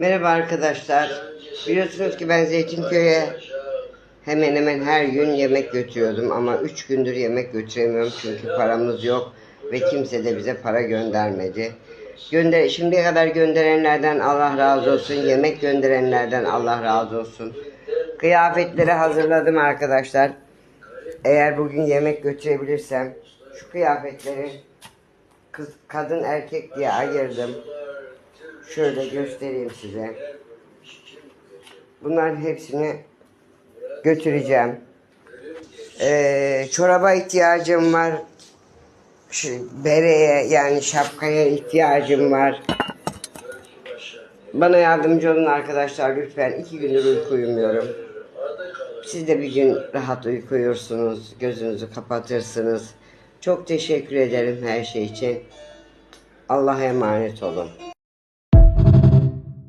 Merhaba arkadaşlar. Biliyorsunuz ki ben Zeytinköy'e hemen hemen her gün yemek götürüyordum ama 3 gündür yemek götüremiyorum çünkü paramız yok ve kimse de bize para göndermedi. Gönder şimdiye kadar gönderenlerden Allah razı olsun, yemek gönderenlerden Allah razı olsun. Kıyafetleri hazırladım arkadaşlar. Eğer bugün yemek götürebilirsem şu kıyafetleri kız, kadın erkek diye ayırdım. Şöyle göstereyim size. Bunların hepsini götüreceğim. Ee, çoraba ihtiyacım var. Şu bereye yani şapkaya ihtiyacım var. Bana yardımcı olun arkadaşlar lütfen. İki gündür uyku uyumuyorum. Siz de bir gün rahat uyku uyursunuz. Gözünüzü kapatırsınız. Çok teşekkür ederim her şey için. Allah'a emanet olun.